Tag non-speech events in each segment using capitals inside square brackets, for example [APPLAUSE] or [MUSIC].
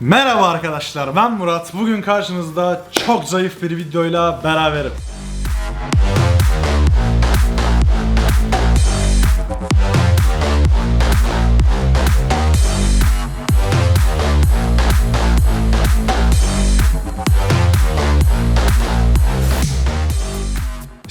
Merhaba arkadaşlar ben Murat. Bugün karşınızda çok zayıf bir videoyla beraberim.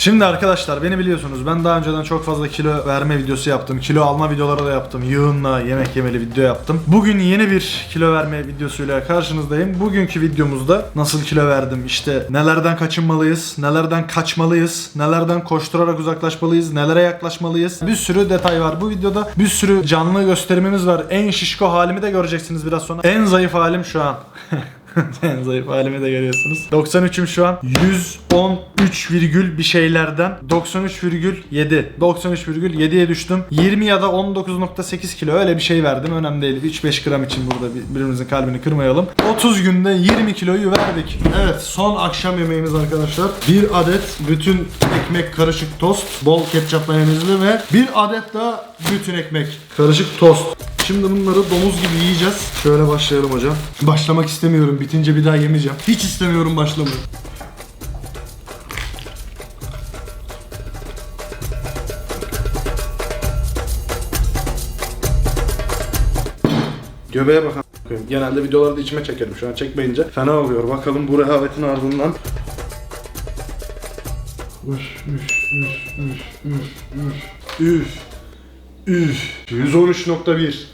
Şimdi arkadaşlar beni biliyorsunuz ben daha önceden çok fazla kilo verme videosu yaptım. Kilo alma videoları da yaptım. Yığınla yemek yemeli video yaptım. Bugün yeni bir kilo verme videosuyla karşınızdayım. Bugünkü videomuzda nasıl kilo verdim işte nelerden kaçınmalıyız, nelerden kaçmalıyız, nelerden koşturarak uzaklaşmalıyız, nelere yaklaşmalıyız. Bir sürü detay var bu videoda. Bir sürü canlı gösterimimiz var. En şişko halimi de göreceksiniz biraz sonra. En zayıf halim şu an. [LAUGHS] [LAUGHS] en zayıf halimi de görüyorsunuz. 93'üm şu an. 113 virgül bir şeylerden 93,7 93,7'ye düştüm. 20 ya da 19.8 kilo öyle bir şey verdim. Önemli değil. 3-5 gram için burada bir- birbirimizin kalbini kırmayalım. 30 günde 20 kiloyu verdik. Evet son akşam yemeğimiz arkadaşlar. Bir adet bütün ekmek karışık tost. Bol ketçap mayonezli ve bir adet daha bütün ekmek karışık tost. Şimdi bunları domuz gibi yiyeceğiz. Şöyle başlayalım hocam. Başlamak istemiyorum. Bitince bir daha yemeyeceğim. Hiç istemiyorum başlamayı. Göbeğe bakalım. Genelde videolarda içime çekerim. Şu an çekmeyince fena oluyor. Bakalım bu rehavetin ardından. Üf, üf, üf, üf, üf, üf, üf. Üf. 113.1.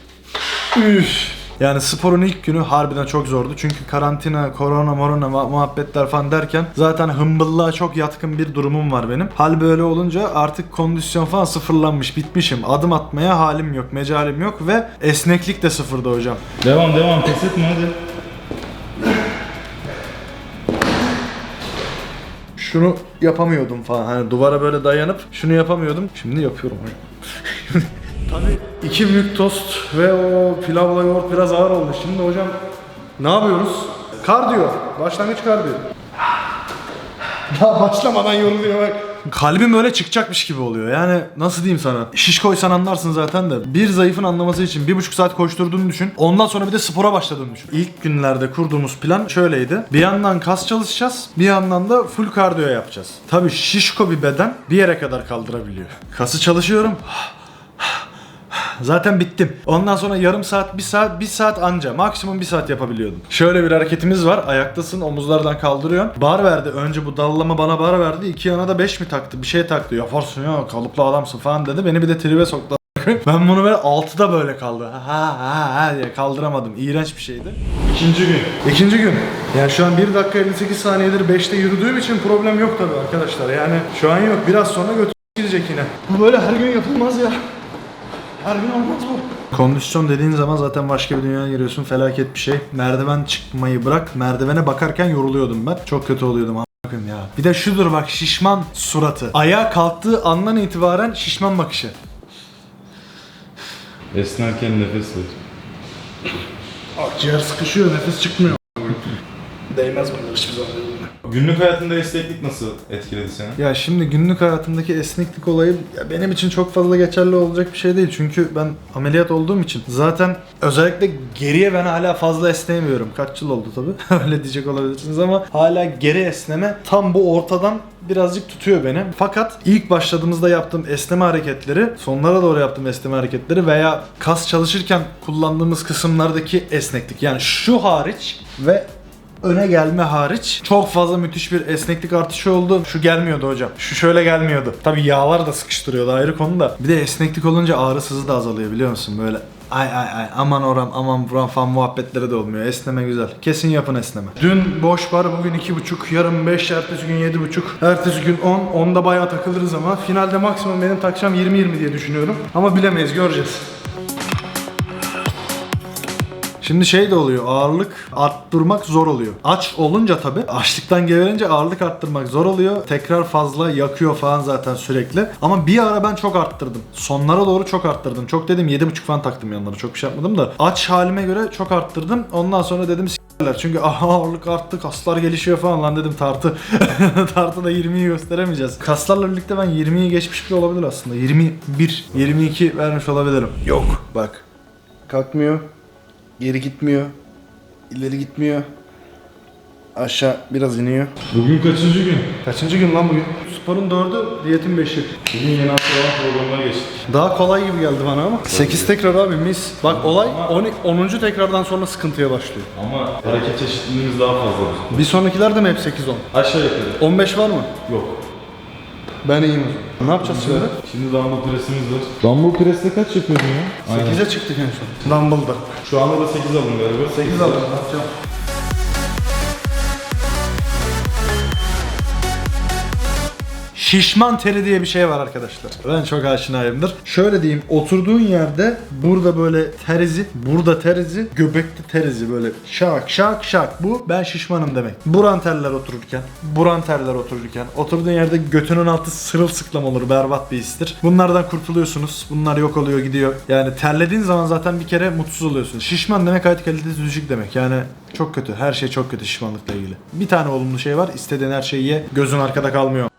Üf. Yani sporun ilk günü harbiden çok zordu. Çünkü karantina, korona, morona muhabbetler falan derken zaten hımbıllığa çok yatkın bir durumum var benim. Hal böyle olunca artık kondisyon falan sıfırlanmış, bitmişim. Adım atmaya halim yok, mecalim yok ve esneklik de sıfırda hocam. Devam devam pes etme hadi. Şunu yapamıyordum falan. Hani duvara böyle dayanıp şunu yapamıyordum. Şimdi yapıyorum hocam. [LAUGHS] Tabii iki büyük tost ve o pilavla yoğurt biraz ağır oldu. Şimdi hocam ne yapıyoruz? Kardiyo. Başlangıç kardiyo. [SIGHS] Daha başlamadan yoruluyor bak. Kalbim öyle çıkacakmış gibi oluyor. Yani nasıl diyeyim sana? Şiş koysan anlarsın zaten de. Bir zayıfın anlaması için bir buçuk saat koşturduğunu düşün. Ondan sonra bir de spora başladığını düşün. İlk günlerde kurduğumuz plan şöyleydi. Bir yandan kas çalışacağız. Bir yandan da full kardiyo yapacağız. Tabii şişko bir beden bir yere kadar kaldırabiliyor. Kası çalışıyorum. [SIGHS] [SIGHS] Zaten bittim. Ondan sonra yarım saat, bir saat, bir saat anca. Maksimum bir saat yapabiliyordum. Şöyle bir hareketimiz var. Ayaktasın, omuzlardan kaldırıyorsun. Bar verdi. Önce bu dallama bana bar verdi. İki yana da beş mi taktı? Bir şey taktı. Yaparsın ya kalıplı adamsın falan dedi. Beni bir de tribe soktu. [LAUGHS] Ben bunu böyle altıda böyle kaldı. Ha ha ha diye kaldıramadım. İğrenç bir şeydi. İkinci gün. İkinci gün. Yani şu an 1 dakika 58 saniyedir 5'te yürüdüğüm için problem yok tabii arkadaşlar. Yani şu an yok. Biraz sonra götür gidecek yine. Bu böyle her gün yapılmaz ya. Her gün olmaz bu. Kondisyon dediğin zaman zaten başka bir dünyaya giriyorsun. Felaket bir şey. Merdiven çıkmayı bırak. Merdivene bakarken yoruluyordum ben. Çok kötü oluyordum. a**ım ya. Bir de şudur bak şişman suratı. Ayağa kalktığı andan itibaren şişman bakışı. Esnerken nefes ver. Akciğer sıkışıyor, nefes çıkmıyor. [LAUGHS] Değmez bunlar hiçbir zaman. Günlük hayatında esneklik nasıl etkiledi seni? Ya şimdi günlük hayatımdaki esneklik olayı ya benim için çok fazla geçerli olacak bir şey değil. Çünkü ben ameliyat olduğum için zaten özellikle geriye ben hala fazla esneyemiyorum. Kaç yıl oldu tabii. [LAUGHS] Öyle diyecek olabilirsiniz ama hala geri esneme tam bu ortadan birazcık tutuyor beni. Fakat ilk başladığımızda yaptığım esneme hareketleri, sonlara doğru yaptığım esneme hareketleri veya kas çalışırken kullandığımız kısımlardaki esneklik. Yani şu hariç ve öne gelme hariç çok fazla müthiş bir esneklik artışı oldu. Şu gelmiyordu hocam. Şu şöyle gelmiyordu. Tabii yağlar da sıkıştırıyordu ayrı konu da. Bir de esneklik olunca ağrı hızı da azalıyor biliyor musun? Böyle ay ay ay aman oram aman buram falan muhabbetleri de olmuyor. Esneme güzel. Kesin yapın esneme. Dün boş var bugün iki buçuk, yarın 5, ertesi gün yedi buçuk, ertesi gün 10. Onda bayağı takılırız ama finalde maksimum benim takacağım 20-20 diye düşünüyorum. Ama bilemeyiz göreceğiz. Şimdi şey de oluyor ağırlık arttırmak zor oluyor. Aç olunca tabi açlıktan geberince ağırlık arttırmak zor oluyor. Tekrar fazla yakıyor falan zaten sürekli. Ama bir ara ben çok arttırdım. Sonlara doğru çok arttırdım. Çok dedim 7.5 falan taktım yanlara çok bir şey yapmadım da. Aç halime göre çok arttırdım. Ondan sonra dedim s**ler. Çünkü aha ağırlık arttı kaslar gelişiyor falan lan dedim tartı. [LAUGHS] Tartıda 20'yi gösteremeyeceğiz. Kaslarla birlikte ben 20'yi geçmiş bile olabilir aslında. 21, 22 vermiş olabilirim. Yok bak. Kalkmıyor. Geri gitmiyor. ileri gitmiyor. Aşağı biraz iniyor. Bugün kaçıncı gün? Kaçıncı gün lan bugün? Sporun dördü, diyetin beşi. Bugün yeni antrenman programına geçtik. Daha kolay gibi geldi bana ama. 8 tekrar abi mis. Bak olay 10. tekrardan sonra sıkıntıya başlıyor. Ama hareket çeşitliliğimiz daha fazla bizim. Bir sonrakilerde mi hep 8-10? Aşağı yukarı. 15 var mı? Yok. Ben iyiyim o zaman. Ne yapacağız şimdi? Şimdi dumbbell presimiz var. Dumbbell presle kaç yapıyordun ya? 8'e çıktık en son. Dumbbell'da. Şu anda da 8 alın galiba. 8 aldım. Ne yapacağım? Şişman teri diye bir şey var arkadaşlar. Ben çok aşinayımdır. Şöyle diyeyim, oturduğun yerde burada böyle terizi, burada terizi, göbekte terizi böyle şak şak şak. Bu ben şişmanım demek. Buran terler otururken, buran terler otururken, oturduğun yerde götünün altı sırılsıklam olur, berbat bir histir. Bunlardan kurtuluyorsunuz. Bunlar yok oluyor, gidiyor. Yani terlediğin zaman zaten bir kere mutsuz oluyorsun. Şişman demek hayat kalitesi düşük demek. Yani çok kötü. Her şey çok kötü şişmanlıkla ilgili. Bir tane olumlu şey var. İstediğin her şeyi ye. Gözün arkada kalmıyor.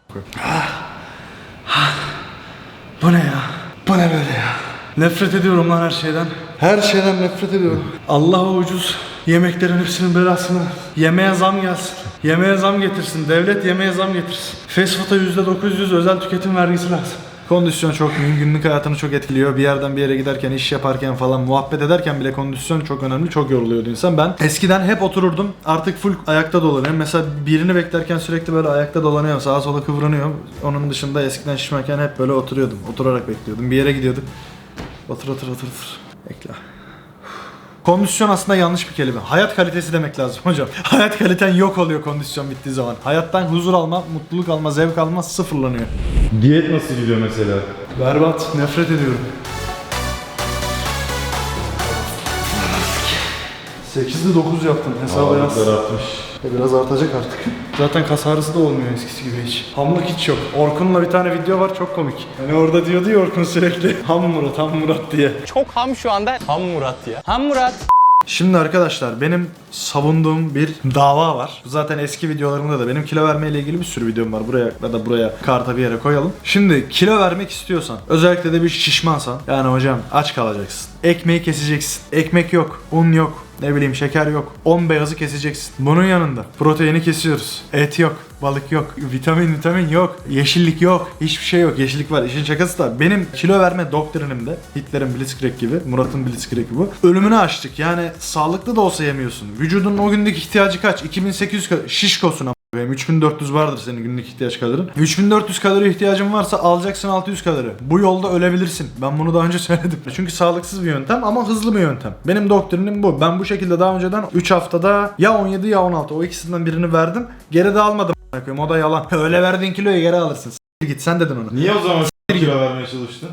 Bu ne ya? Bu ne böyle ya? Nefret ediyorum lan her şeyden. Her şeyden nefret ediyorum. Allah o ucuz yemeklerin hepsinin belasını. Yemeğe zam gelsin. Yemeğe zam getirsin. Devlet yemeğe zam getirsin. Fast food'a %900 özel tüketim vergisi lazım. Kondisyon çok mühim. Günlük hayatını çok etkiliyor. Bir yerden bir yere giderken, iş yaparken falan muhabbet ederken bile kondisyon çok önemli. Çok yoruluyordu insan. Ben eskiden hep otururdum. Artık full ayakta dolanıyorum. Mesela birini beklerken sürekli böyle ayakta dolanıyorum. Sağa sola kıvranıyorum. Onun dışında eskiden şişmanken hep böyle oturuyordum. Oturarak bekliyordum. Bir yere gidiyorduk. Otur otur otur otur. Bekle. Kondisyon aslında yanlış bir kelime. Hayat kalitesi demek lazım [LAUGHS] hocam. Hayat kaliten yok oluyor kondisyon bittiği zaman. Hayattan huzur alma, mutluluk alma, zevk alma sıfırlanıyor. Diyet nasıl gidiyor mesela? Berbat, nefret ediyorum. 8'de 9 yaptım hesaba yaz. Ağırlıklar artmış. E, Biraz artacak artık. Zaten kas ağrısı da olmuyor eskisi gibi hiç. Hamlık hiç yok. Orkun'la bir tane video var çok komik. Hani orada diyordu ya Orkun sürekli [LAUGHS] Ham Murat, Ham Murat diye. Çok ham şu anda. Ham Murat ya. Ham Murat. Şimdi arkadaşlar benim savunduğum bir dava var. Bu Zaten eski videolarımda da benim kilo verme ile ilgili bir sürü videom var. Buraya ya da buraya karta bir yere koyalım. Şimdi kilo vermek istiyorsan, özellikle de bir şişmansan, yani hocam aç kalacaksın. Ekmeği keseceksin. Ekmek yok, un yok, ne bileyim şeker yok. 10 beyazı keseceksin. Bunun yanında proteini kesiyoruz. Et yok, balık yok, vitamin vitamin yok, yeşillik yok, hiçbir şey yok. Yeşillik var. İşin şakası da benim kilo verme doktrinimde Hitler'in Blitzkrieg gibi, Murat'ın Blitzkrieg gibi ölümünü açtık. Yani sağlıklı da olsa yemiyorsun. Vücudun o günlük ihtiyacı kaç? 2800 kalori. Benim 3400 vardır senin günlük ihtiyaç kalorin. 3400 kalori ihtiyacın varsa alacaksın 600 kalori. Bu yolda ölebilirsin. Ben bunu daha önce [LAUGHS] söyledim. Çünkü sağlıksız bir yöntem ama hızlı bir yöntem. Benim doktrinim bu. Ben bu şekilde daha önceden 3 haftada ya 17 ya 16 o ikisinden birini verdim. Geri de almadım. O da yalan. [LAUGHS] Öyle verdiğin kiloyu geri alırsın. Git sen dedin onu. Niye o zaman kilo vermeye çalıştın?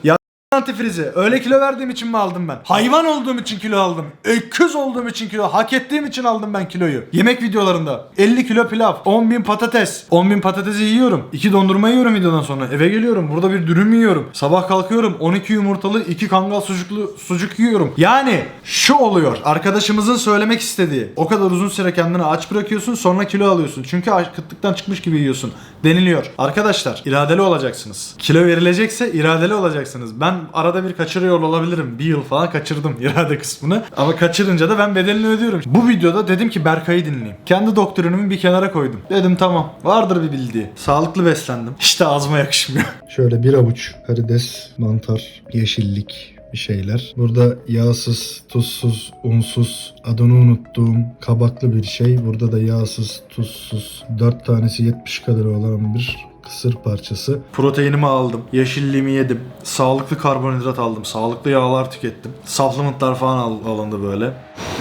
Antifrizi. Öyle kilo verdiğim için mi aldım ben? Hayvan olduğum için kilo aldım. Öküz olduğum için kilo. Hak ettiğim için aldım ben kiloyu. Yemek videolarında. 50 kilo pilav. 10 bin patates. 10 bin patatesi yiyorum. 2 dondurma yiyorum videodan sonra. Eve geliyorum. Burada bir dürüm yiyorum. Sabah kalkıyorum. 12 yumurtalı 2 kangal sucuklu sucuk yiyorum. Yani şu oluyor. Arkadaşımızın söylemek istediği. O kadar uzun süre kendini aç bırakıyorsun sonra kilo alıyorsun. Çünkü kıtlıktan çıkmış gibi yiyorsun. Deniliyor. Arkadaşlar iradeli olacaksınız. Kilo verilecekse iradeli olacaksınız. Ben arada bir kaçırıyor olabilirim. Bir yıl falan kaçırdım [LAUGHS] irade kısmını. Ama kaçırınca da ben bedelini ödüyorum. Bu videoda dedim ki Berkay'ı dinleyeyim. Kendi doktrinimi bir kenara koydum. Dedim tamam vardır bir bildiği. Sağlıklı beslendim. [LAUGHS] İşte ağzıma yakışmıyor. [LAUGHS] Şöyle bir avuç karides, mantar, yeşillik, bir şeyler. Burada yağsız, tuzsuz, unsuz, adını unuttuğum kabaklı bir şey. Burada da yağsız, tuzsuz, 4 tanesi 70 kalori olan bir kısır parçası. Proteinimi aldım, yeşilliğimi yedim, sağlıklı karbonhidrat aldım, sağlıklı yağlar tükettim. Supplementlar falan al- alındı böyle.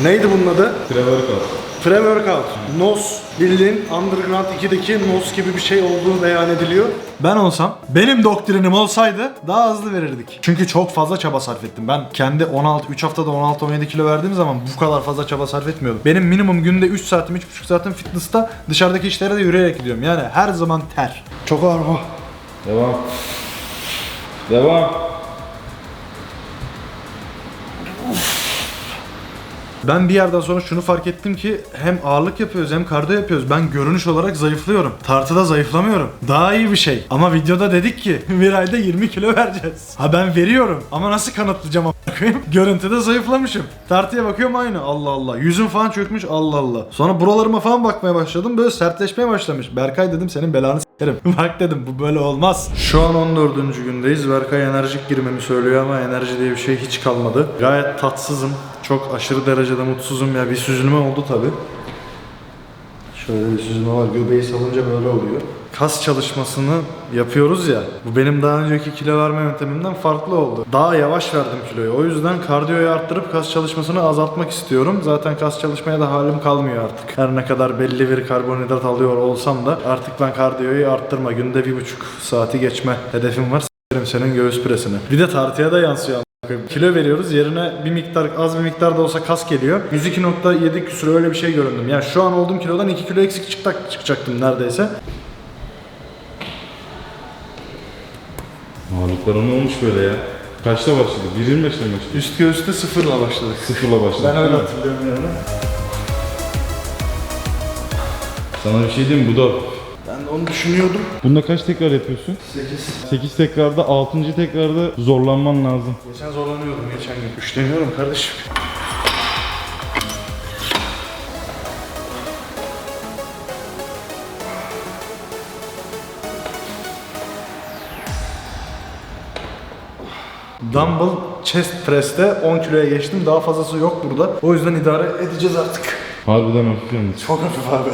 Neydi bunun adı? Pre-workout. Pre-workout. NOS. Bildiğin Underground 2'deki NOS gibi bir şey olduğu beyan ediliyor. Ben olsam, benim doktrinim olsaydı daha hızlı verirdik. Çünkü çok fazla çaba sarf ettim. Ben kendi 16, 3 haftada 16-17 kilo verdiğim zaman bu kadar fazla çaba sarf etmiyordum. Benim minimum günde 3 saatim, 3,5 saatim fitness'ta dışarıdaki işlere de yürüyerek gidiyorum. Yani her zaman ter. Çok ağır bu. Devam. Devam. Ben bir yerden sonra şunu fark ettim ki hem ağırlık yapıyoruz hem kardiyo yapıyoruz. Ben görünüş olarak zayıflıyorum. Tartıda zayıflamıyorum. Daha iyi bir şey. Ama videoda dedik ki [LAUGHS] bir ayda 20 kilo vereceğiz. Ha ben veriyorum ama nasıl kanıtlayacağım a**ına [LAUGHS] koyayım? Görüntüde zayıflamışım. Tartıya bakıyorum aynı. Allah Allah. Yüzüm falan çökmüş. Allah Allah. Sonra buralarıma falan bakmaya başladım. Böyle sertleşmeye başlamış. Berkay dedim senin belanı s**erim. [LAUGHS] Bak dedim bu böyle olmaz. Şu an 14. gündeyiz. Berkay enerjik girmemi söylüyor ama enerji diye bir şey hiç kalmadı. Gayet tatsızım. Çok aşırı derecede mutsuzum ya. Bir süzülme oldu tabi. Şöyle bir süzme var. Göbeği salınca böyle oluyor. Kas çalışmasını yapıyoruz ya. Bu benim daha önceki kilo verme yöntemimden farklı oldu. Daha yavaş verdim kiloyu. O yüzden kardiyoyu arttırıp kas çalışmasını azaltmak istiyorum. Zaten kas çalışmaya da halim kalmıyor artık. Her ne kadar belli bir karbonhidrat alıyor olsam da artık ben kardiyoyu arttırma. Günde bir buçuk saati geçme hedefim var. S**erim senin göğüs presini. Bir de tartıya da yansıyor. Kilo veriyoruz yerine bir miktar az bir miktar da olsa kas geliyor. 102.7 küsur öyle bir şey göründüm. Yani şu an olduğum kilodan 2 kilo eksik çıktak, çıkacaktım neredeyse. Ağırlıkların ne olmuş böyle ya? Kaçta başladı? 1.25'te mi başladı? Üst göğüste sıfırla başladık. Sıfırla başladı. Ben öyle hatırlıyorum yani. Sana bir şey diyeyim mi? Bu da Ben de onu düşünüyordum. Bunda kaç tekrar yapıyorsun? 8. 8 tekrarda 6. tekrarda zorlanman lazım. Geçen zorlanıyordum geçen gün. Üşleniyorum kardeşim. Dumbbell chest press'te 10 kiloya geçtim. Daha fazlası yok burada. O yüzden idare edeceğiz artık. Harbiden hafif yalnız. Çok hafif abi.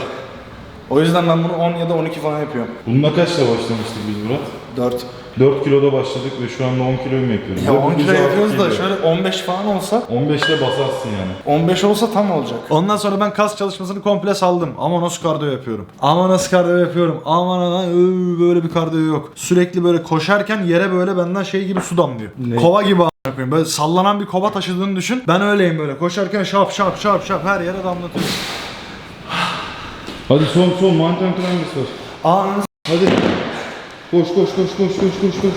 O yüzden ben bunu 10 ya da 12 falan yapıyorum. Bununla kaçla başlamıştık biz Murat? 4. 4 kiloda başladık ve şu anda 10 kilo mu yapıyoruz? Ya Ve 10 bu kilo yapıyoruz da şöyle 15 falan olsa 15'te basarsın yani. 15 olsa tam olacak. Ondan sonra ben kas çalışmasını komple saldım. Ama nasıl kardiyo yapıyorum. Ama nasıl kardiyo yapıyorum. Aman aman öv, böyle bir kardiyo yok. Sürekli böyle koşarken yere böyle benden şey gibi su damlıyor. Ne? Kova gibi koyayım. Böyle sallanan bir kova taşıdığını düşün. Ben öyleyim böyle. Koşarken şap şap şap şap her yere damlatıyorum. Hadi son son mountain climbers var. Ananı Hadi. Koş koş koş koş koş koş koş.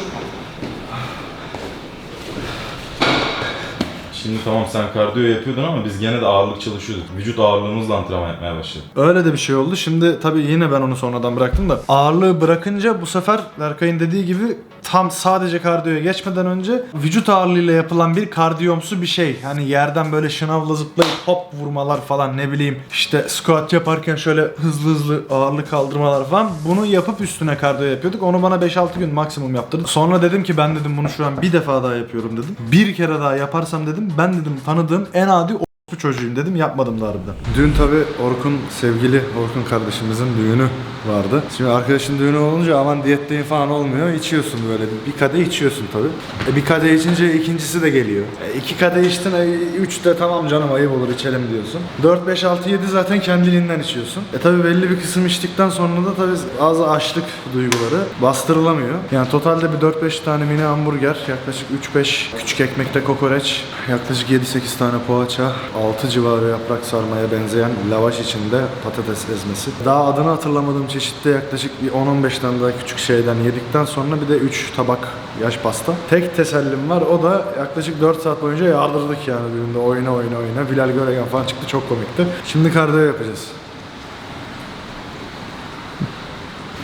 Şimdi tamam sen kardiyo yapıyordun ama biz gene de ağırlık çalışıyorduk. Vücut ağırlığımızla antrenman yapmaya başladık. Öyle de bir şey oldu. Şimdi tabii yine ben onu sonradan bıraktım da ağırlığı bırakınca bu sefer Berkay'ın dediği gibi tam sadece kardiyoya geçmeden önce vücut ağırlığıyla yapılan bir kardiyomsu bir şey. Hani yerden böyle şınavla zıplayıp hop vurmalar falan ne bileyim işte squat yaparken şöyle hızlı hızlı ağırlık kaldırmalar falan. Bunu yapıp üstüne kardiyo yapıyorduk. Onu bana 5-6 gün maksimum yaptırdı. Sonra dedim ki ben dedim bunu şu an bir defa daha yapıyorum dedim. Bir kere daha yaparsam dedim ben dedim tanıdığım en adi bu çocuğuyum dedim yapmadım da harbiden. Dün tabi Orkun sevgili Orkun kardeşimizin düğünü vardı. Şimdi arkadaşın düğünü olunca aman diyetteyim falan olmuyor. İçiyorsun böyle bir, kadeh içiyorsun tabi. E bir kadeh içince ikincisi de geliyor. E iki kadeh içtin e, üç de tamam canım ayıp olur içelim diyorsun. 4, 5, 6, 7 zaten kendiliğinden içiyorsun. E tabi belli bir kısım içtikten sonra da tabi az açlık duyguları bastırılamıyor. Yani totalde bir 4-5 tane mini hamburger, yaklaşık 3-5 küçük ekmekte kokoreç, yaklaşık 7-8 tane poğaça, 6 civarı yaprak sarmaya benzeyen lavaş içinde patates ezmesi. Daha adını hatırlamadığım çeşitte yaklaşık bir 10-15 tane daha küçük şeyden yedikten sonra bir de 3 tabak yaş pasta. Tek tesellim var o da yaklaşık 4 saat boyunca yardırdık yani düğünde oyna oyna oyna. Bilal Göregen falan çıktı çok komikti. Şimdi kardiyo yapacağız.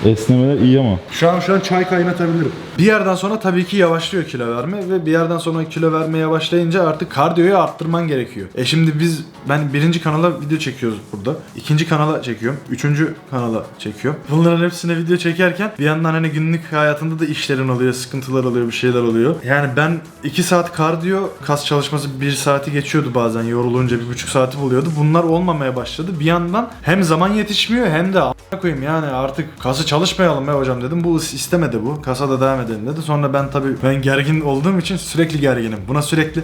Esnemeler iyi ama. Şu an şu an çay kaynatabilirim. Bir yerden sonra tabii ki yavaşlıyor kilo verme ve bir yerden sonra kilo vermeye başlayınca artık kardiyoyu arttırman gerekiyor. E şimdi biz ben birinci kanala video çekiyoruz burada. ikinci kanala çekiyorum. Üçüncü kanala çekiyorum. Bunların hepsine video çekerken bir yandan hani günlük hayatında da işlerin oluyor, sıkıntılar oluyor, bir şeyler oluyor. Yani ben 2 saat kardiyo, kas çalışması 1 saati geçiyordu bazen yorulunca bir buçuk saati buluyordu. Bunlar olmamaya başladı. Bir yandan hem zaman yetişmiyor hem de a**ına koyayım yani artık kası çalışmayalım be hocam dedim. Bu istemedi bu. Kasa da devam edelim dedi. Sonra ben tabii ben gergin olduğum için sürekli gerginim. Buna sürekli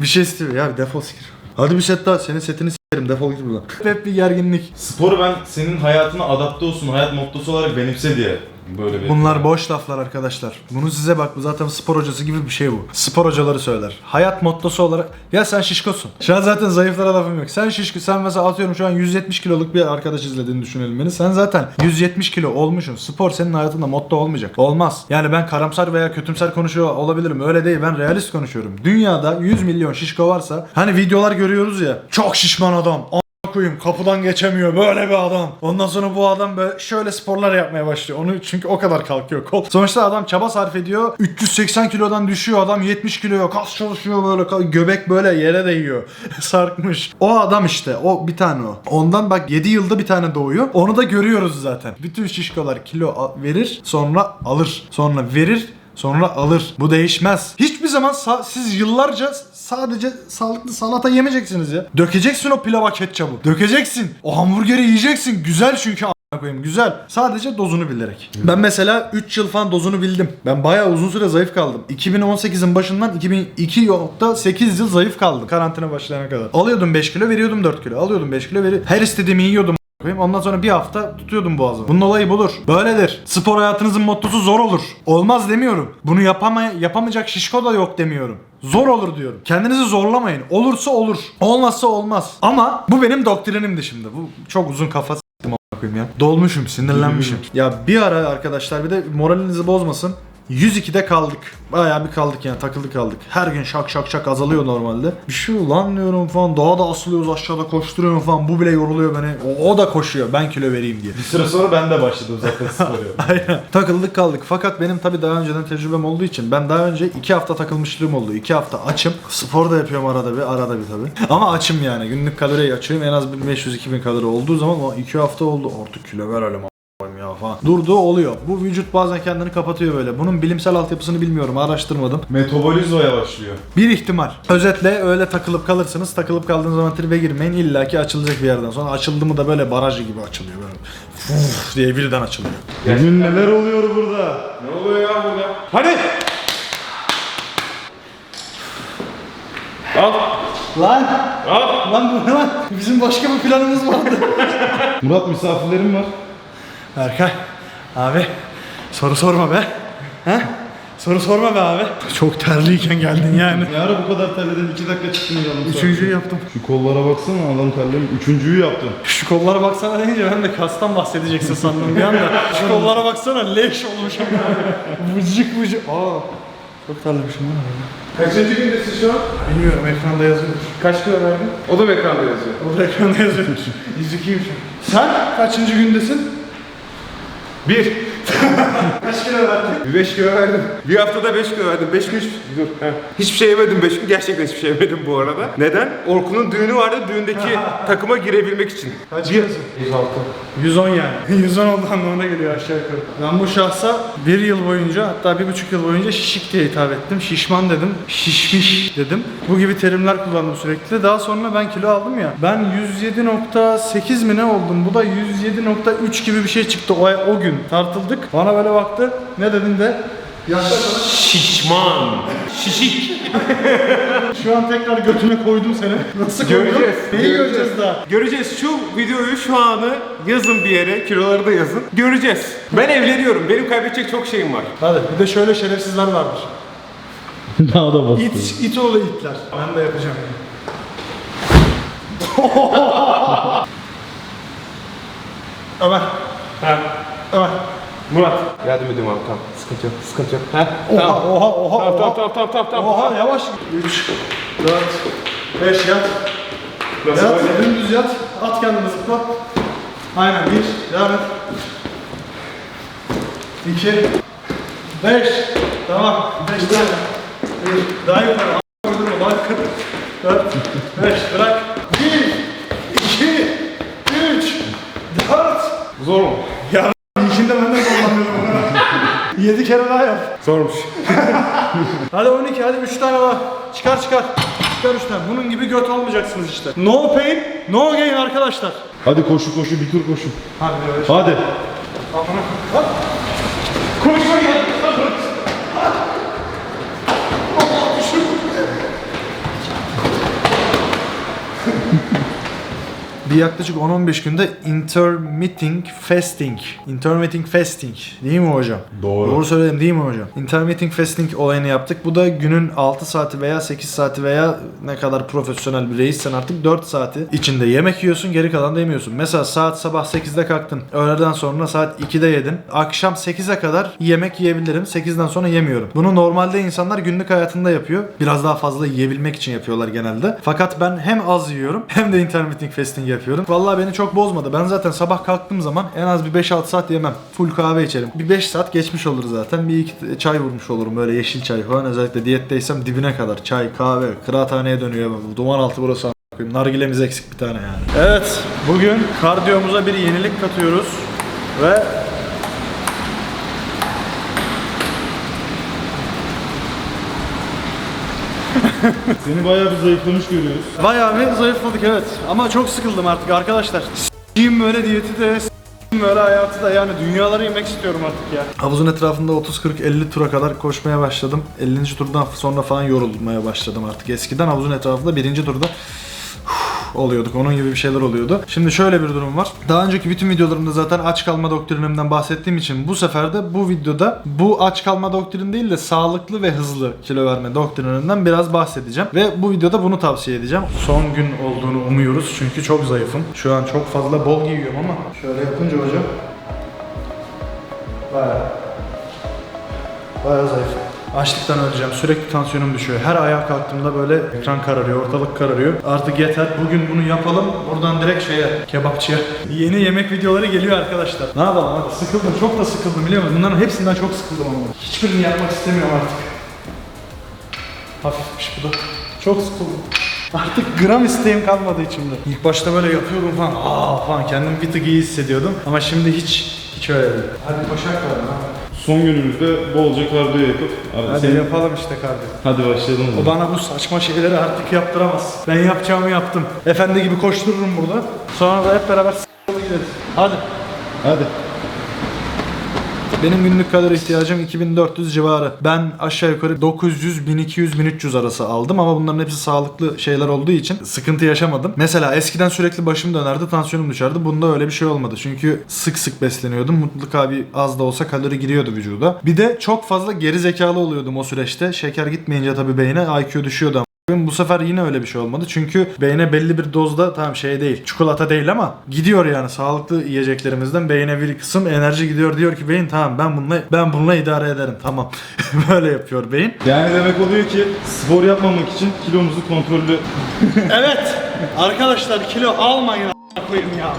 bir şey istiyor ya defol sikir. Hadi bir set daha senin setini sikerim defol git buradan. Hep bir gerginlik. Sporu ben senin hayatına adapte olsun, hayat mottosu olarak benimse diye Böyle bir... Bunlar boş laflar arkadaşlar. Bunu size bak bu zaten spor hocası gibi bir şey bu. Spor hocaları söyler. Hayat mottosu olarak ya sen şişkosun. Şu an zaten zayıflara lafım yok. Sen şişko sen mesela atıyorum şu an 170 kiloluk bir arkadaş izlediğini düşünelim beni. Sen zaten 170 kilo olmuşsun. Spor senin hayatında motto olmayacak. Olmaz. Yani ben karamsar veya kötümser konuşuyor olabilirim. Öyle değil. Ben realist konuşuyorum. Dünyada 100 milyon şişko varsa hani videolar görüyoruz ya. Çok şişman adam. Koyayım kapıdan geçemiyor böyle bir adam. Ondan sonra bu adam böyle şöyle sporlar yapmaya başlıyor. Onu çünkü o kadar kalkıyor kol. Sonuçta adam çaba sarf ediyor. 380 kilodan düşüyor adam 70 kiloya kas çalışıyor böyle göbek böyle yere değiyor. [LAUGHS] Sarkmış. O adam işte o bir tane o. Ondan bak 7 yılda bir tane doğuyor. Onu da görüyoruz zaten. Bütün şişkolar kilo verir sonra alır. Sonra verir Sonra alır. Bu değişmez. Hiçbir zaman siz yıllarca sadece sağlıklı salata yemeyeceksiniz ya. Dökeceksin o pilava ketçabı. Dökeceksin. O hamburgeri yiyeceksin. Güzel çünkü koyayım güzel. Sadece dozunu bilerek. Ben mesela 3 yıl falan dozunu bildim. Ben bayağı uzun süre zayıf kaldım. 2018'in başından 2002.8 yıl zayıf kaldım. Karantina başlayana kadar. Alıyordum 5 kilo veriyordum 4 kilo. Alıyordum 5 kilo veri. Her istediğimi yiyordum koyayım. Ondan sonra bir hafta tutuyordum boğazımı. Bunun olayı budur. Böyledir. Spor hayatınızın mottosu zor olur. Olmaz demiyorum. Bunu yapama yapamayacak şişko da yok demiyorum. Zor olur diyorum. Kendinizi zorlamayın. Olursa olur. Olmazsa olmaz. Ama bu benim doktrinimdi şimdi. Bu çok uzun kafa s**tim a**ına koyayım ya. Dolmuşum, sinirlenmişim. ya bir ara arkadaşlar bir de moralinizi bozmasın. 102'de kaldık. Bayağı bir kaldık yani takıldık kaldık. Her gün şak şak şak azalıyor normalde. Bir şey ulan diyorum falan. Daha da asılıyoruz aşağıda koşturuyorum falan. Bu bile yoruluyor beni. O, o da koşuyor ben kilo vereyim diye. Bir süre sonra ben de başladım zaten spora. [LAUGHS] Aynen. Takıldık kaldık. Fakat benim tabii daha önceden tecrübem olduğu için ben daha önce 2 hafta takılmışlığım oldu. 2 hafta açım. Spor da yapıyorum arada bir, arada bir tabii. [LAUGHS] Ama açım yani. Günlük kaloriyi açıyorum. En az 1500-2000 kalori olduğu zaman o 2 hafta oldu. Artık kilo verelim ya falan. Durduğu oluyor. Bu vücut bazen kendini kapatıyor böyle. Bunun bilimsel altyapısını bilmiyorum. Araştırmadım. Metabolizma yavaşlıyor. Bir ihtimal. Özetle öyle takılıp kalırsınız. Takılıp kaldığınız zaman tribe girmeyin. İlla ki açılacak bir yerden sonra. Açıldı mı da böyle baraj gibi açılıyor. Böyle. Fuf diye birden açılıyor. Bugün neler oluyor burada? Ne oluyor ya burada? Hadi. Al. Lan! Al. Lan bu ne lan? Bizim başka bir planımız vardı. [LAUGHS] Murat misafirlerim var. Berkay, abi soru sorma be. He? Soru sorma be abi. Çok terliyken geldin yani. Ne ara bu kadar terledin? 2 dakika çıktın yalnız. Üçüncüyü yaptım. Şu kollara baksana adam terlemiş. Üçüncüyü yaptın. Şu kollara baksana deyince ben de kastan bahsedeceksin sandım bir anda. Şu kollara baksana leş olmuş ama. [LAUGHS] vıcık vıcık. Aa, çok terlemişim lan. Kaçıncı gündesin şu an? Bilmiyorum ekranda yazıyor. Kaç kilo verdin? O da ekranda yazıyor? Orada ekranda yazıyor. 102'yim şu an. Sen kaçıncı gündesin? Bir. Kaç kilo verdin? Bir beş kilo verdim. Bir haftada beş kilo verdim. Beş gün dur. heh. Hiçbir şey yemedim beş gün. Gerçekten hiçbir şey yemedim bu arada. Neden? Orkun'un düğünü vardı. Düğündeki [LAUGHS] takıma girebilmek için. Kaç kilosun? 106. 110 yani. [LAUGHS] 110 olduğu anlamına geliyor aşağı yukarı. Ben bu şahsa bir yıl boyunca hatta bir buçuk yıl boyunca şişik diye hitap ettim. Şişman dedim. Şişmiş dedim. Bu gibi terimler kullandım sürekli. Daha sonra ben kilo aldım ya. Ben 107.8 mi ne oldum? Bu da 107.3 gibi bir şey çıktı o, o gün. Tartıldık. Bana böyle baktı. Ne dedin de? Şişman. Şişik. [LAUGHS] Şu an tekrar götüme koydum seni. Nasıl koydum? Göreceğiz. Neyi göreceğiz daha? Göreceğiz. Şu videoyu şu anı yazın bir yere. Kiloları da yazın. Göreceğiz. Ben evleniyorum. Benim kaybedecek çok şeyim var. Hadi bir de şöyle şerefsizler vardır. [LAUGHS] Daha da bastı. İt, it oğlu itler. Ben de yapacağım. [LAUGHS] Ömer. Ha. Ömer. Murat. Yardım edeyim abi tamam. Sıkıntı yok. Sıkıntı yok. Ha? Oha, oha, oha, Tamam oha. tamam tamam tamam tamam. Oha, yavaş. 3, 4, 5 yat. Nasıl Yat, böyle? dümdüz yat. At kendini zıpla. Aynen, bir, devam et. 2, 5. Tamam, 5 tane. 1, daha yukarı. a**ına Koydurma, daha yukarı. 4, 5, bırak. 1, 2, 3, 4. Zor mu? İlkinde ben de zorlanıyorum. 7 kere daha yap. Zormuş. [LAUGHS] Hadi 12 hadi 3 tane daha. Çıkar çıkar. Çıkar 3 tane. Bunun gibi göt olmayacaksınız işte. No pain, no gain arkadaşlar. Hadi koşu koşu bir tur koşu. Hadi böyle. Hadi. Konuşma gel. Bir yaklaşık 10-15 günde intermittent fasting. Intermittent fasting. Değil mi hocam? Doğru. Doğru söyledim değil mi hocam? Intermittent fasting olayını yaptık. Bu da günün 6 saati veya 8 saati veya ne kadar profesyonel bir reissen artık 4 saati içinde yemek yiyorsun geri kalan da yemiyorsun. Mesela saat sabah 8'de kalktın. Öğleden sonra saat 2'de yedin. Akşam 8'e kadar yemek yiyebilirim. 8'den sonra yemiyorum. Bunu normalde insanlar günlük hayatında yapıyor. Biraz daha fazla yiyebilmek için yapıyorlar genelde. Fakat ben hem az yiyorum hem de intermittent fasting yapıyorum. Vallahi beni çok bozmadı. Ben zaten sabah kalktığım zaman en az bir 5-6 saat yemem. Full kahve içerim. Bir 5 saat geçmiş olur zaten. Bir iki çay vurmuş olurum böyle yeşil çay falan. Özellikle diyetteysem dibine kadar. Çay, kahve, kıraathaneye dönüyor. Duman altı burası a**ayım. Nargilemiz eksik bir tane yani. Evet. Bugün kardiyomuza bir yenilik katıyoruz. Ve [LAUGHS] Seni bayağı bir zayıflamış görüyoruz. Bayağı bir zayıfladık evet. Ama çok sıkıldım artık arkadaşlar. S**eyim böyle diyeti de s**eyim böyle hayatı da yani dünyaları yemek istiyorum artık ya. Havuzun etrafında 30-40-50 tura kadar koşmaya başladım. 50. turdan sonra falan yorulmaya başladım artık. Eskiden havuzun etrafında birinci turda oluyorduk. Onun gibi bir şeyler oluyordu. Şimdi şöyle bir durum var. Daha önceki bütün videolarımda zaten aç kalma doktrinimden bahsettiğim için bu sefer de bu videoda bu aç kalma doktrin değil de sağlıklı ve hızlı kilo verme doktrininden biraz bahsedeceğim. Ve bu videoda bunu tavsiye edeceğim. Son gün olduğunu umuyoruz çünkü çok zayıfım. Şu an çok fazla bol giyiyorum ama şöyle yapınca hocam bayağı bayağı zayıfım. Açlıktan öleceğim. Sürekli tansiyonum düşüyor. Her ayağa kalktığımda böyle ekran kararıyor, ortalık kararıyor. Artık yeter. Bugün bunu yapalım. Buradan direkt şeye, kebapçıya. Yeni yemek videoları geliyor arkadaşlar. Ne yapalım hadi. Sıkıldım. Çok da sıkıldım biliyor musun? Bunların hepsinden çok sıkıldım ama. Hiçbirini yapmak istemiyorum artık. Hafifmiş bu da. Çok sıkıldım. Artık gram isteğim kalmadı içimde. İlk başta böyle yapıyordum falan. Aa falan kendimi bir tık iyi hissediyordum. Ama şimdi hiç hiç öyle değil. Hadi koşak var Son günümüzde bolca kardiyo yapıp abi Hadi senin- yapalım işte kardeşim. Hadi başlayalım o O zaman. bana bu saçma şeyleri artık yaptıramaz. Ben yapacağımı yaptım. Efendi gibi koştururum burada. Sonra da hep beraber s***lı gideriz. Hadi. Hadi. Benim günlük kalori ihtiyacım 2400 civarı. Ben aşağı yukarı 900, 1200, 1300 arası aldım ama bunların hepsi sağlıklı şeyler olduğu için sıkıntı yaşamadım. Mesela eskiden sürekli başım dönerdi, tansiyonum düşerdi. Bunda öyle bir şey olmadı. Çünkü sık sık besleniyordum. Mutlaka bir az da olsa kalori giriyordu vücuda. Bir de çok fazla geri zekalı oluyordum o süreçte. Şeker gitmeyince tabii beyine IQ düşüyordu bu sefer yine öyle bir şey olmadı. Çünkü beyne belli bir dozda tamam şey değil. Çikolata değil ama gidiyor yani sağlıklı yiyeceklerimizden beyne bir kısım enerji gidiyor. Diyor ki beyin tamam ben bununla ben bununla idare ederim. [LAUGHS] Tamam. Böyle yapıyor beyin. Yani demek oluyor ki spor yapmamak için kilomuzu kontrollü Evet. Arkadaşlar kilo almayın a**ına koyayım ya.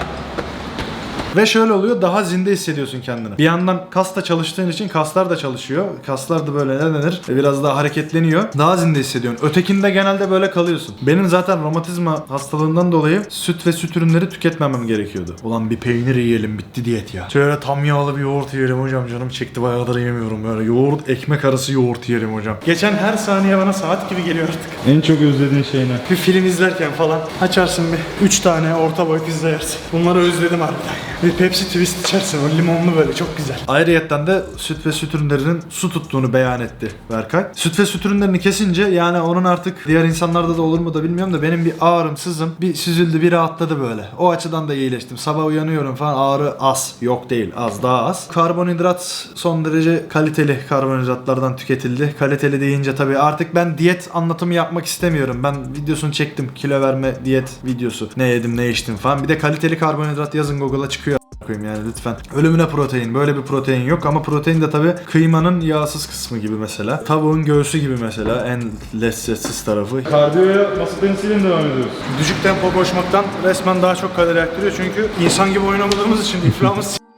Ve şöyle oluyor daha zinde hissediyorsun kendini. Bir yandan kas da çalıştığın için kaslar da çalışıyor. Kaslar da böyle ne denir? Biraz daha hareketleniyor. Daha zinde hissediyorsun. Ötekinde genelde böyle kalıyorsun. Benim zaten romatizma hastalığından dolayı süt ve süt ürünleri tüketmemem gerekiyordu. Ulan bir peynir yiyelim bitti diyet ya. Şöyle tam yağlı bir yoğurt yiyelim hocam canım çekti bayağıdır yemiyorum böyle. Yoğurt ekmek arası yoğurt yiyelim hocam. Geçen her saniye bana saat gibi geliyor artık. en çok özlediğin şey ne? Bir film izlerken falan açarsın bir 3 tane orta boy pizza yersin. Bunları özledim harbiden ya. Bir Pepsi Twist içersin o limonlu böyle çok güzel. Ayrıyetten de süt ve süt ürünlerinin su tuttuğunu beyan etti Berkay. Süt ve süt ürünlerini kesince yani onun artık diğer insanlarda da olur mu da bilmiyorum da benim bir ağrım sızım bir süzüldü bir rahatladı böyle. O açıdan da iyileştim. Sabah uyanıyorum falan ağrı az. Yok değil az daha az. Karbonhidrat son derece kaliteli karbonhidratlardan tüketildi. Kaliteli deyince tabii artık ben diyet anlatımı yapmak istemiyorum. Ben videosunu çektim. Kilo verme diyet videosu. Ne yedim ne içtim falan. Bir de kaliteli karbonhidrat yazın Google'a çıkıyor koyayım yani lütfen. Ölümüne protein. Böyle bir protein yok ama protein de tabii kıymanın yağsız kısmı gibi mesela. Tavuğun göğsü gibi mesela en lezzetsiz tarafı. Kardiyoya masa tenisiyle devam ediyoruz. Düşük tempo koşmaktan resmen daha çok kalori yaktırıyor çünkü insan gibi oynamadığımız için iflahımız. [LAUGHS]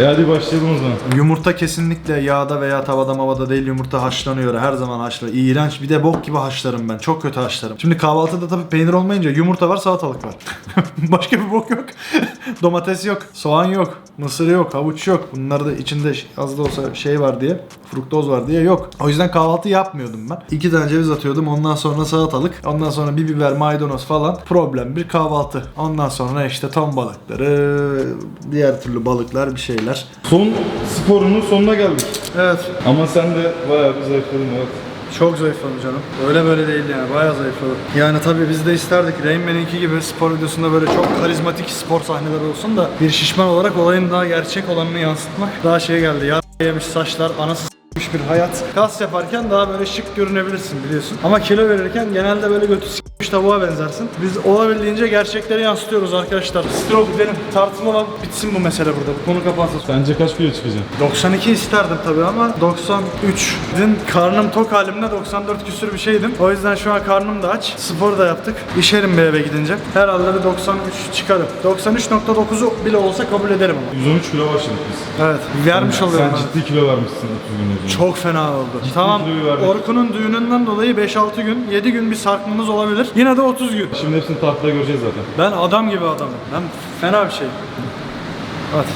E hadi başlayalım o zaman. Yumurta kesinlikle yağda veya tavada mavada değil yumurta haşlanıyor. Her zaman haşlanıyor. İğrenç bir de bok gibi haşlarım ben. Çok kötü haşlarım. Şimdi kahvaltıda tabii peynir olmayınca yumurta var salatalık var. [LAUGHS] Başka bir bok yok. [LAUGHS] Domates yok. Soğan yok. Mısır yok. Havuç yok. Bunlar da içinde az da olsa şey var diye. Fruktoz var diye yok. O yüzden kahvaltı yapmıyordum ben. İki tane ceviz atıyordum. Ondan sonra salatalık. Ondan sonra bir biber, maydanoz falan. Problem bir kahvaltı. Ondan sonra işte ton balıkları, diğer türlü balıklar bir şeyler. Son sporunun sonuna geldik. Evet. Ama sen de bayağı bir zayıfladın evet. Çok zayıfladım canım. Öyle böyle değil yani. Bayağı zayıfladım. Yani tabii biz de isterdik Rain Man'inki gibi spor videosunda böyle çok karizmatik spor sahneleri olsun da bir şişman olarak olayın daha gerçek olanını yansıtmak daha şey geldi. Ya yemiş saçlar, anası bir hayat. Kas yaparken daha böyle şık görünebilirsin biliyorsun. Ama kilo verirken genelde böyle götü s**miş tavuğa benzersin. Biz olabildiğince gerçekleri yansıtıyoruz arkadaşlar. Stroke gidelim. Tartılmadan bitsin bu mesele burada. Bu konu kapansın. Sence kaç kilo çıkacaksın? 92 isterdim tabii ama 93. Dün karnım tok halimde 94 küsür bir şeydim. O yüzden şu an karnım da aç. Spor da yaptık. İşerim bir eve gidince. Herhalde bir 93 çıkarım. 93.9'u bile olsa kabul ederim ama. 113 kilo başladık biz. Evet. Vermiş oluyorum. Sen ben. ciddi kilo vermişsin 30 gün önce. Çok fena oldu. tamam. kiloyu verdik. Orkun'un düğününden dolayı 5-6 gün, 7 gün bir sarkmamız olabilir. Yine de 30 gün. Şimdi hepsini tahtada göreceğiz zaten. Ben adam gibi adamım. Ben fena bir şey. Hadi.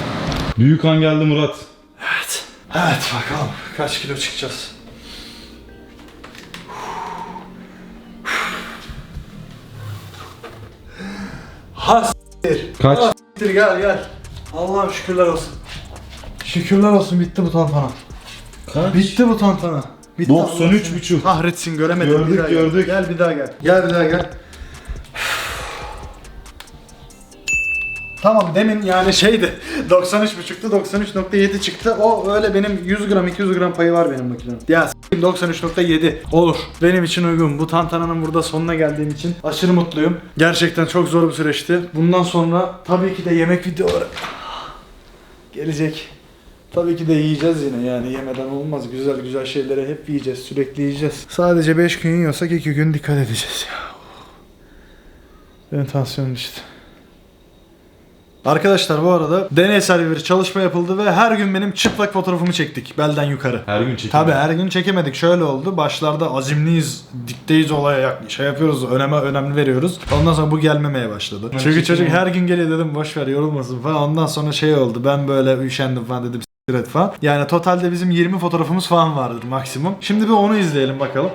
Büyük an geldi Murat. Evet. Evet bakalım kaç kilo çıkacağız. Hastir. Kaç? Hastir gel gel. Allah'ım şükürler olsun. Şükürler olsun bitti bu tantana. Kaç? Bitti bu tantana. Bitti 93 Allah buçuk. Kahretsin göremedim. Gördük, Bir daha gel. gördük. Gel bir daha gel. Gel bir daha gel. Tamam demin yani şeydi [LAUGHS] 93.5'tu 93.7 çıktı. O öyle benim 100 gram 200 gram payı var benim makinenin. Ya s**eyim 93.7 olur. Benim için uygun. Bu tantananın burada sonuna geldiğim için aşırı mutluyum. Gerçekten çok zor bir süreçti. Bundan sonra tabii ki de yemek videoları gelecek. Tabii ki de yiyeceğiz yine yani yemeden olmaz. Güzel güzel şeyleri hep yiyeceğiz. Sürekli yiyeceğiz. Sadece 5 gün yiyorsak 2 gün dikkat edeceğiz ya. Benim tansiyonum işte. Arkadaşlar bu arada deneysel bir çalışma yapıldı ve her gün benim çıplak fotoğrafımı çektik belden yukarı. Her gün çekim. Tabi her gün çekemedik. Şöyle oldu. Başlarda azimliyiz, dikteyiz olaya, yak- şey yapıyoruz, öneme önemli veriyoruz. Ondan sonra bu gelmemeye başladı. Çünkü çocuk her gün geliyor dedim boş ver yorulmasın falan. Ondan sonra şey oldu. Ben böyle üşendim falan dedim et falan. Yani totalde bizim 20 fotoğrafımız falan vardır maksimum. Şimdi bir onu izleyelim bakalım.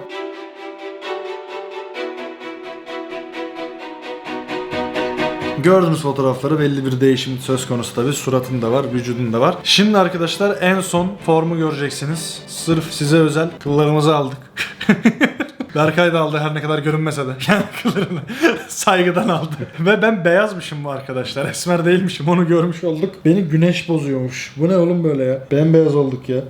Gördüğünüz fotoğrafları belli bir değişim söz konusu tabi. Suratında var, vücudunda var. Şimdi arkadaşlar en son formu göreceksiniz. Sırf size özel kıllarımızı aldık. [LAUGHS] Berkay da aldı her ne kadar görünmese de. [LAUGHS] Kendi kıllarını saygıdan aldı. Ve ben beyazmışım bu arkadaşlar. Esmer değilmişim onu görmüş olduk. Beni güneş bozuyormuş. Bu ne oğlum böyle ya? Bembeyaz olduk ya.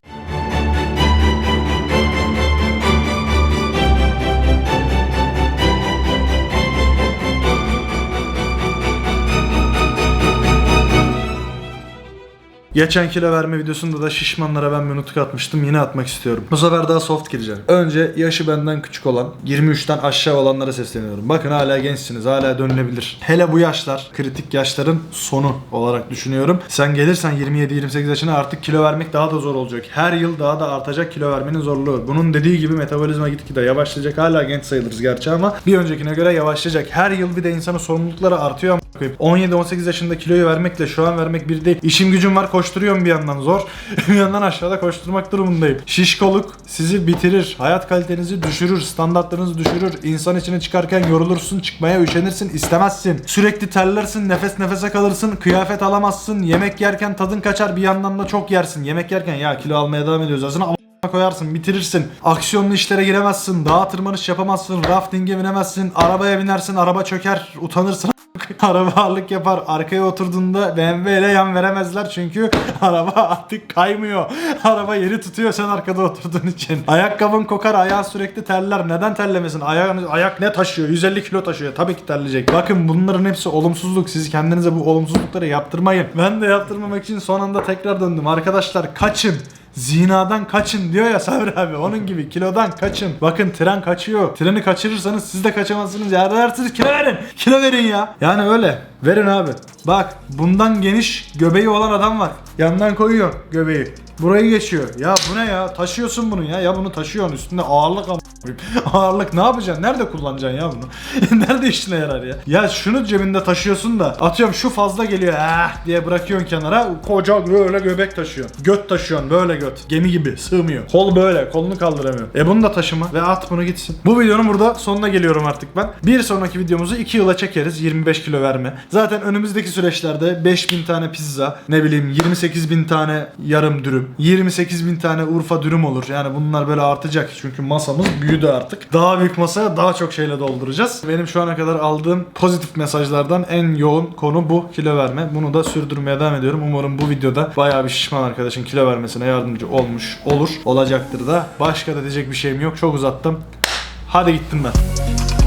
Geçen kilo verme videosunda da şişmanlara ben bir nutuk atmıştım. Yine atmak istiyorum. Bu sefer daha soft gireceğim. Önce yaşı benden küçük olan 23'ten aşağı olanlara sesleniyorum. Bakın hala gençsiniz. Hala dönülebilir. Hele bu yaşlar kritik yaşların sonu olarak düşünüyorum. Sen gelirsen 27-28 yaşına artık kilo vermek daha da zor olacak. Her yıl daha da artacak kilo vermenin zorluğu. Bunun dediği gibi metabolizma gitgide yavaşlayacak. Hala genç sayılırız gerçi ama bir öncekine göre yavaşlayacak. Her yıl bir de insanın sorumlulukları artıyor ama. 17-18 yaşında kiloyu vermekle şu an vermek bir değil. İşim gücüm var koşturuyorum bir yandan zor. [LAUGHS] bir yandan aşağıda koşturmak durumundayım. Şişkoluk sizi bitirir. Hayat kalitenizi düşürür. Standartlarınızı düşürür. İnsan içine çıkarken yorulursun. Çıkmaya üşenirsin. istemezsin. Sürekli terlersin. Nefes nefese kalırsın. Kıyafet alamazsın. Yemek yerken tadın kaçar. Bir yandan da çok yersin. Yemek yerken ya kilo almaya devam ediyoruz aslında koyarsın, bitirirsin. Aksiyonlu işlere giremezsin. Dağa tırmanış yapamazsın. Rafting'e binemezsin. Arabaya binersin. Araba çöker. Utanırsın. [LAUGHS] araba ağırlık yapar. Arkaya oturduğunda BMW ile yan veremezler çünkü [LAUGHS] araba artık kaymıyor. [LAUGHS] Araba yeri tutuyor sen arkada oturduğun için. Ayakkabın kokar, ayağın sürekli terler. Neden terlemesin? Ayağın, ayak ne taşıyor? 150 kilo taşıyor. Tabii ki terleyecek. Bakın bunların hepsi olumsuzluk. Siz kendinize bu olumsuzlukları yaptırmayın. Ben de yaptırmamak için son anda tekrar döndüm. Arkadaşlar kaçın. Zinadan kaçın diyor ya Sabri abi. Onun gibi kilodan kaçın. Bakın tren kaçıyor. Treni kaçırırsanız siz de kaçamazsınız. Ya dersiniz kilo verin. Kilo verin ya. Yani öyle. Verin abi. Bak bundan geniş göbeği olan adam var. Yandan koyuyor göbeği. Burayı geçiyor. Ya bu ne ya? Taşıyorsun bunu ya. Ya bunu taşıyorsun. Üstünde ağırlık ama [LAUGHS] Ağırlık ne yapacaksın? Nerede kullanacaksın ya bunu? [LAUGHS] Nerede işine yarar ya? Ya şunu cebinde taşıyorsun da atıyorum şu fazla geliyor eh diye bırakıyorsun kenara. Koca böyle göbek taşıyorsun. Göt taşıyorsun böyle göt. Gemi gibi sığmıyor. Kol böyle kolunu kaldıramıyor. E bunu da taşıma ve at bunu gitsin. Bu videonun burada sonuna geliyorum artık ben. Bir sonraki videomuzu 2 yıla çekeriz. 25 kilo verme. Zaten önümüzdeki süreçlerde 5000 tane pizza, ne bileyim 28 bin tane yarım dürüm, 28 bin tane Urfa dürüm olur. Yani bunlar böyle artacak çünkü masamız büyüdü artık. Daha büyük masaya daha çok şeyle dolduracağız. Benim şu ana kadar aldığım pozitif mesajlardan en yoğun konu bu kilo verme. Bunu da sürdürmeye devam ediyorum. Umarım bu videoda bayağı bir şişman arkadaşın kilo vermesine yardımcı olmuş olur. Olacaktır da. Başka da diyecek bir şeyim yok. Çok uzattım. Hadi gittim ben.